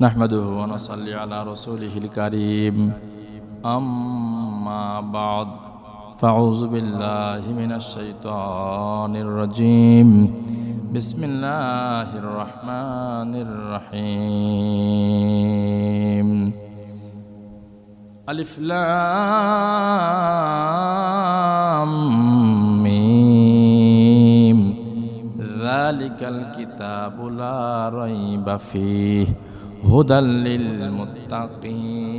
نحمده ونصلي على رسوله الكريم أما بعد فأعوذ بالله من الشيطان الرجيم بسم الله الرحمن الرحيم ألف لام ميم ذلك الكتاب لا ريب فيه هدى للمتقين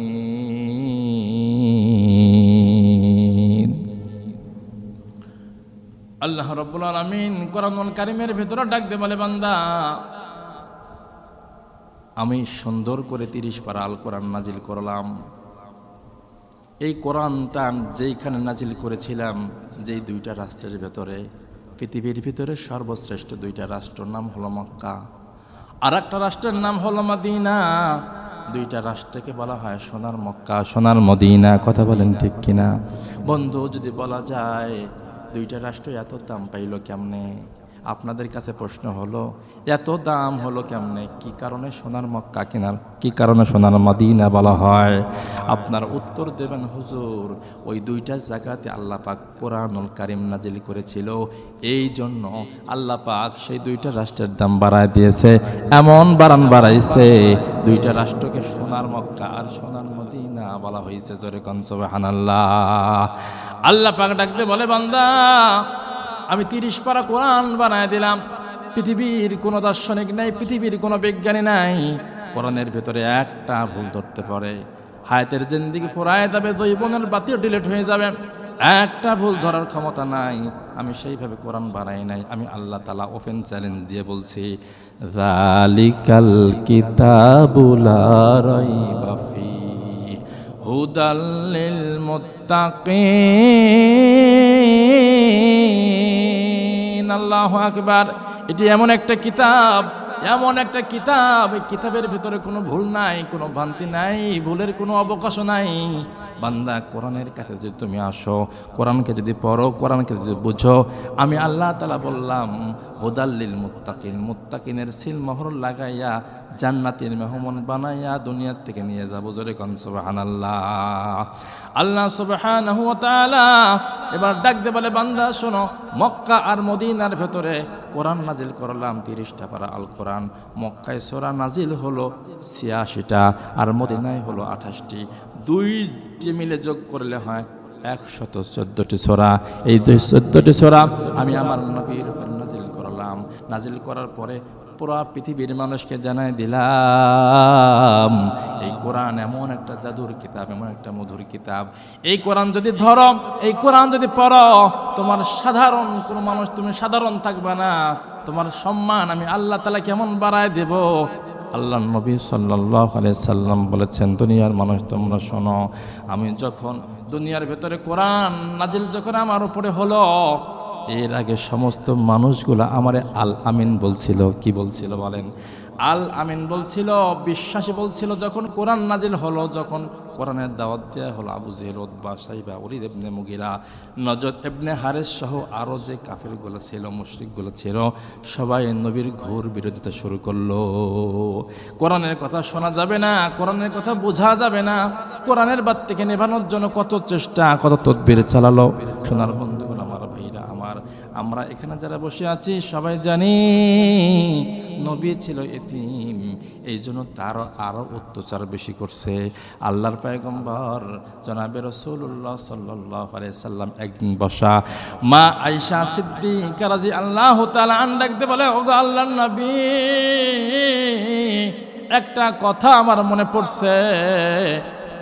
আল্লাহ রব্বুল আলমিন কোরআনুল কারিমের ভেতরে ডাক দে বলে বান্দা আমি সুন্দর করে তিরিশ পারা আল কোরআন নাজিল করলাম এই কোরআনটা আমি যেইখানে নাজিল করেছিলাম যেই দুইটা রাষ্ট্রের ভেতরে পৃথিবীর ভিতরে সর্বশ্রেষ্ঠ দুইটা রাষ্ট্রের নাম হলো মক্কা আর একটা রাষ্ট্রের নাম হলো মদিনা। দুইটা রাষ্ট্রকে বলা হয় সোনার মক্কা, সোনার মদিনা। কথা বলেন ঠিক কিনা? বন্ধু, যদি বলা যায় দুইটা রাষ্ট্র এত দাম পাইল কেমনে? আপনাদের কাছে প্রশ্ন হলো, এত দাম হলো কেমনে? কি কারণে সোনার মক্কা কেনার কি কারণে সোনার মদিনা বলা হয়? আপনার উত্তর দেবেন, হুজুর, ওই দুইটা জায়গাতে আল্লাহ পাক কোরআনুল কারিম নাজিল করেছিল। এই জন্য আল্লাহ পাক সেই দুইটা রাষ্ট্রের দাম বাড়ায় দিয়েছে, এমন বাড়ান বাড়াইছে, দুইটা রাষ্ট্রকে সোনার মক্কা আর সোনার মদিনা বলা হয়েছে। জোরে কনসবে হানাল্লাহ আল্লাহ পাক ডাকতে বলে, বান্দা আমি তিরিশ পারা কোরআন বানায় দিলাম। পৃথিবীর কোনো দার্শনিক নাই, পৃথিবীর কোনো বিজ্ঞানী নাই। কোরআনের ভেতরে একটা ভুল ধরতে পারে। হায়াতের জিন্দিগি ফুরায় যাবে দৈবনের বাতিও ডিলেট হয়ে যাবে। একটা ভুল ধরার ক্ষমতা নাই। আমি সেইভাবে কোরআন বানাই নাই। আমি আল্লাহ তালা ওপেন চ্যালেঞ্জ দিয়ে বলছি রালিকাল কিতাবুলা রাইবা ফিহি হুদাল্লিল মুত্তাকিন। আল্লাহু আকবার। এটি এমন একটা কিতাব, এমন একটা কিতাব। কিতাবের ভেতরে কোনো ভুল নাই, কোনো ভ্রান্তি নাই, ভুলের কোনো অবকাশ নাই। বান্দা কোরআনের কাছে যদি তুমি আসো, কোরআনকে যদি পড়ো, কোরআনকে যদি বুঝো, আমি আল্লাহ তালা বললাম হুদাল্লিল মুত্তাকিন মুত্তাকিনের সিল মহর লাগাইয়া জান্নাতের মেহমান বানাইয়া দুনিয়ার থেকে নিয়ে যাব। জোরে কন সুবাহান আল্লাহ আল্লাহ সুবাহান এবার ডাক দে বলে, বান্দা, শোনো, মক্কা আর মদিনার ভেতরে কোরআন নাজিল করলাম তিরিশটা পারা আল কোরআন। মক্কায় সোরা নাজিল হলো ছিয়াশিটা আর মদিনায় হলো আঠাশটি। দুইটি মিলে যোগ করলে হয় একশত চোদ্দটি সোরা। এই দুই চোদ্দটি সোরা আমি আমার নবীর উপর নাজিল করলাম। নাজিল করার পরে পুরা পৃথিবীর মানুষকে জানাই দিলাম, এই কোরআন এমন একটা জাদুর কিতাব, এমন একটা মধুর কিতাব। এই কোরআন যদি ধরো, এই কোরআন যদি পড়ো, তোমার সাধারণ কোনো মানুষ, তুমি সাধারণ থাকবে না। তোমার সম্মান আমি আল্লাহ তালা কেমন বাড়ায় দেব আল্লাহ নবী সাল্লাহ সাল্লাম বলেছেন, দুনিয়ার মানুষ তোমরা শোনো, আমি যখন দুনিয়ার ভেতরে কোরআন নাজিল যখন আমার উপরে হলো, এর আগে সমস্ত মানুষগুলো আমারে আল আমিন বলছিল। কি বলছিল বলেন? আল আমিন বলছিল, বিশ্বাসী বলছিল, যখন কোরআন নাজিল হলো, যখন কোরআনের দাওয়াত দেওয়া হলো আবু জেহেল ওদবা সাইবা উরিদ এবনে মুগিরা, নজর এবনে হারেস সহ আরও যে কাফেরগুলো ছিল, মুশরিকগুলো ছিল, সবাই নবীর ঘোর বিরোধিতা শুরু করল। কোরআনের কথা শোনা যাবে না, কোরআনের কথা বোঝা যাবে না, কোরআনের বাদ থেকে নেভানোর জন্য কত চেষ্টা, কত তদবির চালালো। সোনার বন্ধুগুলো আমার ভাইরা, আমার, আমরা এখানে যারা বসে আছি, সবাই জানি নবী ছিল এতিম। এই জন্য তার আরও অত্যাচার বেশি করছে। আল্লাহর পায়গম্বর জনাবে রসুল্লাহ সাল্লাহ সাল্লাম একদিন বসা, মা আইসা সিদ্দিক আল্লাহ আন ডাকতে বলে, ওগো আল্লাহর নবী, একটা কথা আমার মনে পড়ছে।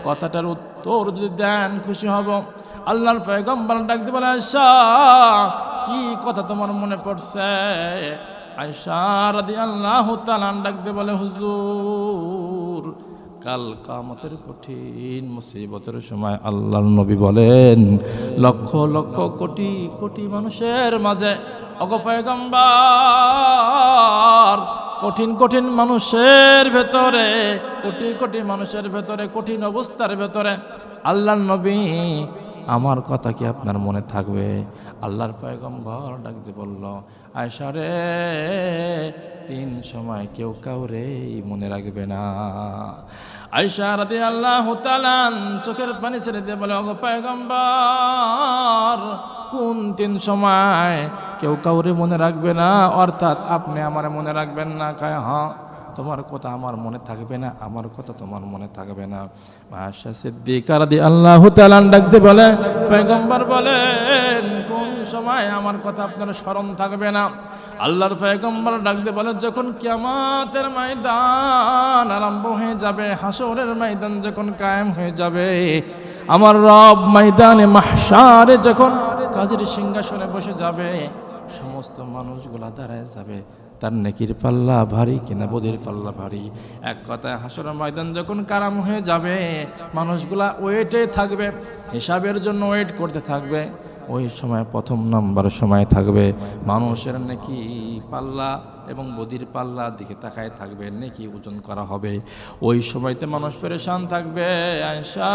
কথাটার উত্তর যদি দেন খুশি হব। আল্লাহর পয়গম্বর ডাকতে বলে আয়সা কি কথা তোমার মনে পড়ছে? আয়সা রাদি আল্লাহ তালান ডাকতে বলে, হুজুর, কাল কামতের কঠিন মুসিবতের সময় আল্লাহর নবী বলেন, লক্ষ লক্ষ কোটি কোটি মানুষের মাঝে অগপয়গম্বর কঠিন কঠিন মানুষের ভেতরে, কোটি কোটি মানুষের ভেতরে, কঠিন অবস্থার ভেতরে, আল্লাহর নবী আমার কথা কি আপনার মনে থাকবে? আল্লাহর পয়গম্বর ডাকতে বলল আয়সা রে, তিন সময় কেউ কাউরে মনে রাখবে না। আয়সা রাতে আল্লাহ তালান চোখের পানি ছেড়ে দিয়ে বলে অগ পায়গম্বর, কোন তিন সময় কেউ কাউরে মনে রাখবে না? অর্থাৎ আপনি আমার মনে রাখবেন না? কায় হ্যাঁ। তোমার কথা আমার মনে থাকবে না, আমার কথা তোমার মনে থাকবে না। মাসা সিদ্দিকার দি আল্লাহ তালান ডাকতে বলে পয়গম্বর বলেন, কোন সময় আমার কথা আপনার স্মরণ থাকবে না? আল্লাহর পয়গম্বর ডাকতে বলে, যখন কিয়ামাতের ময়দান আরম্ভ হয়ে যাবে হাসরের ময়দান যখন কায়েম হয়ে যাবে, আমার রব ময়দানে মাহশারে যখন কাজের সিংহাসনে বসে যাবে, সমস্ত মানুষগুলা দাঁড়ায় যাবে। তার নেকির পাল্লা ভারী কিনা বদির পাল্লা ভারী। এক কথায় হাসর ময়দান যখন কারাম হয়ে যাবে, মানুষগুলা ওয়েটে থাকবে, হিসাবের জন্য ওয়েট করতে থাকবে, ওই সময় প্রথম নাম্বার সময় থাকবে। মানুষের নাকি পাল্লা এবং বদির পাল্লা দিকে তাকায় থাকবে, নাকি ওজন করা হবে। ওই সময়তে মানুষ পরেশান থাকবে আয়সা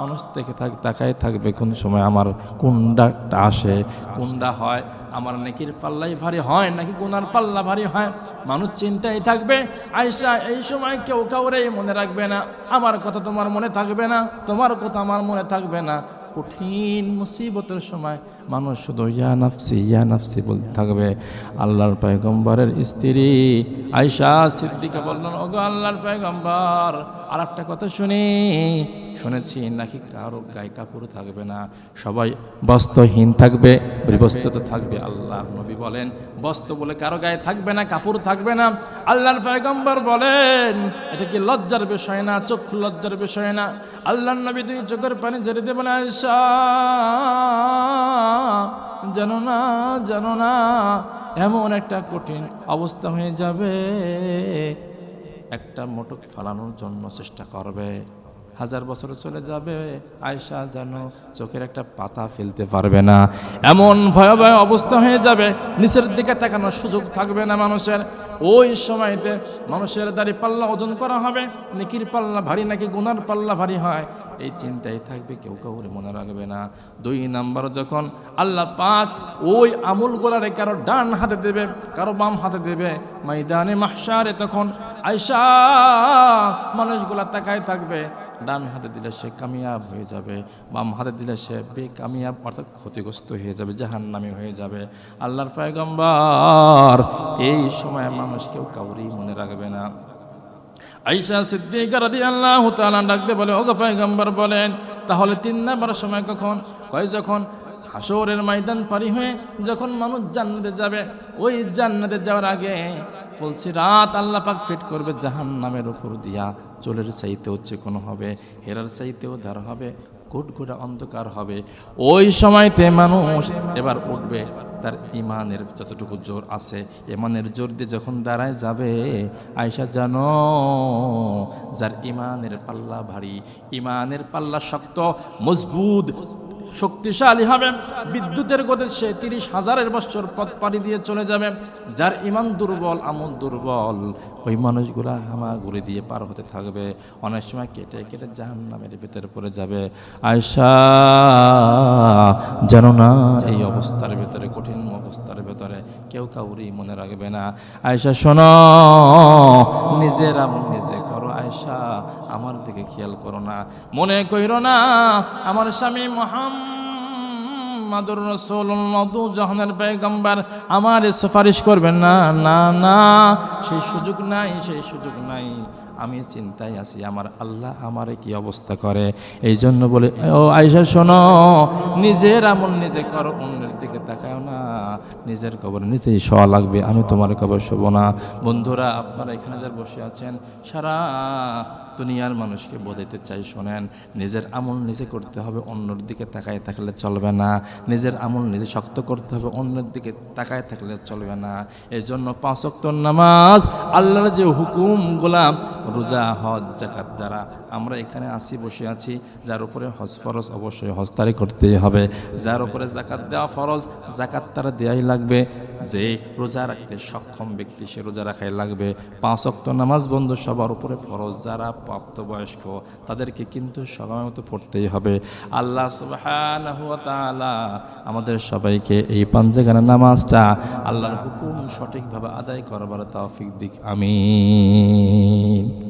মানুষ থেকে থাক তাকায় থাকবে কোন সময় আমার কুন্ডাটা আসে কুন্ডা হয় আমার নাকির পাল্লাই ভারী হয়, নাকি গুনার পাল্লা ভারী হয়? মানুষ চিন্তায় থাকবে আয়সা এই সময় কেউ কাউরেই মনে রাখবে না। আমার কথা তোমার মনে থাকবে না, তোমার কথা আমার মনে থাকবে না। কঠিন মুসিবতের সময় মানুষ শুধু ইয়া নাফসি ইয়া নাফসি বলতে থাকবে। আল্লাহর পয়গম্বরের স্ত্রী আয়সা সিদ্দিকা বললেন, ওগো আল্লাহর পয়গম্বর আর একটা কথা শুনি। শুনেছি নাকি কারও গায়ে কাপড় থাকবে না। সবাই বস্ত্রহীন থাকবে বিবস্ত্র থাকবে আল্লাহর নবী বলেন। বস্ত্র বলে কারও গায়ে থাকবে না, কাপড় থাকবে না। আল্লাহর পয়গম্বর বলেন, এটা কি লজ্জার বিষয় না, চক্ষু লজ্জার বিষয় না? আল্লাহর নবী দুই চোখের পানি ঝেড়ে দেবেন আয়সা জানো না জানো না, এমন একটা কঠিন অবস্থা হয়ে যাবে। একটা মোটক ফালানোর জন্য চেষ্টা করবে। হাজার বছর চলে যাবে আয়সা যেন চোখের একটা পাতা ফেলতে পারবে না। এমন ভয়াবহ অবস্থা হয়ে যাবে, নিচের দিকে তাকানোর সুযোগ থাকবে না মানুষের। ওই সময়তে মানুষের দাড়ি পাল্লা ওজন করা হবে, নেকির পাল্লা ভারী নাকি গুনার পাল্লা ভারী হয়, এই চিন্তায় থাকবে, কেউ কাউরে মনে রাখবে না। দুই নাম্বার, যখন আল্লাহ পাক ওই আমুলগুলারে কারও ডান হাতে দেবে, কারও বাম হাতে দেবে, ময়দানে মাহসারে তখন আয়সা মানুষগুলা তাকায় থাকবে, ডান হাতে দিলে সে কামিয়াব হয়ে যাবে, বাম হাতে দিলে সে বেকামিয়াব, অর্থাৎ ক্ষতিগ্রস্ত হয়ে যাবে, জাহান্নামি হয়ে যাবে। আল্লাহর পয়গম্বর, এই সময় মানুষ কেউ কাউরেই মনে রাখবে না। আইসা সিদ্দিকা রাদিয়াল্লাহু তাআলা ডাকতে বলে, ওগো পয়গম্বর, বলেন, তাহলে তিন নাম্বার সময় কখন? কয়, যখন হাসরের ময়দান পারি হয়ে যখন মানুষ জান্নাতে যাবে, ওই জান্নাতে যাওয়ার আগে বলছি, রাত আল্লাহ পাক ফিট করবে জাহান নামের উপর দিয়া। চোলের চাইতেও চিকন হবে, হেরার চাইতেও ধার হবে, ঘুটঘুটা অন্ধকার হবে। ওই সময়তে মানুষ এবার উঠবে, তার ইমানের যতটুকু জোর আছে ইমানের জোর দিয়ে যখন দাঁড়ায় যাবে আয়সা জানো, যার ইমানের পাল্লা ভারী ইমানের পাল্লা শক্ত, মজবুত শক্তিশালী হবে। বিদ্যুতের গতি সে তিরিশ হাজারের বছর পথ পাড়ি দিয়ে চলে যাবে। যার ইমান দুর্বল, আমল দুর্বল, ওই মানুষগুলা হামাগুড়ি দিয়ে পার হতে থাকবে। অনেক সময় কেটে কেটে জাহান নামের ভিতরে পড়ে যাবে। আয়সা যেন না এই অবস্থার ভিতরে, কঠিন অবস্থার ভিতরে কেউ কাউরি মনে রাখবে না। আয়সা শোনো, নিজের আমল নিজে আয়সা আমার দিকে খেয়াল করো না। মনে কইর না, আমার স্বামী মহাম রসুল্লাহ জাহানের পেগম্বার আমার সুপারিশ করবেন না না না, সেই সুযোগ নাই, সেই সুযোগ নাই। আমি চিন্তায় আছি, আমার আল্লাহ আমারে কি অবস্থা করে? এই জন্য বলে ও আয়সা শোনো, নিজের আমল নিজে করো, অন্যের দিকে তাকাও না। নিজের কবর নিজেই শোয়া লাগবে, আমি তোমার কবর শোবো না। বন্ধুরা, আপনারা এখানে যার বসে আছেন, সারা দুনিয়ার মানুষকে বোঝাইতে চাই, শোনেন, নিজের আমল নিজে করতে হবে, অন্যর দিকে তাকায় থাকলে চলবে না। নিজের আমল নিজে শক্ত করতে হবে, অন্যের দিকে তাকায় থাকলে চলবে না। এই জন্য পাঁচক্ত নামাজ, আল্লাহর যে হুকুম, গোলাম, রোজা, হজ জাকাত যারা আমরা এখানে আসি, বসে আছি। যার উপরে হজ ফরজ অবশ্যই হজ তারি করতেই হবে। যার উপরে জাকাত দেওয়া ফরজ জাকাত তারা দেওয়াই লাগবে। যে রোজা রাখতে সক্ষম ব্যক্তি, সে রোজা রাখাই লাগবে। পাঁচ অক্ত নামাজ বন্ধ, সবার উপরে ফরজ। যারা প্রাপ্তবয়স্ক, তাদেরকে কিন্তু সময় মতো পড়তেই হবে। আল্লাহ তাআলা আমাদের সবাইকে এই পাঞ্জেগানা নামাজটা আল্লাহর হুকুম সঠিকভাবে আদায় করবার তৌফিক দিক। আমিন।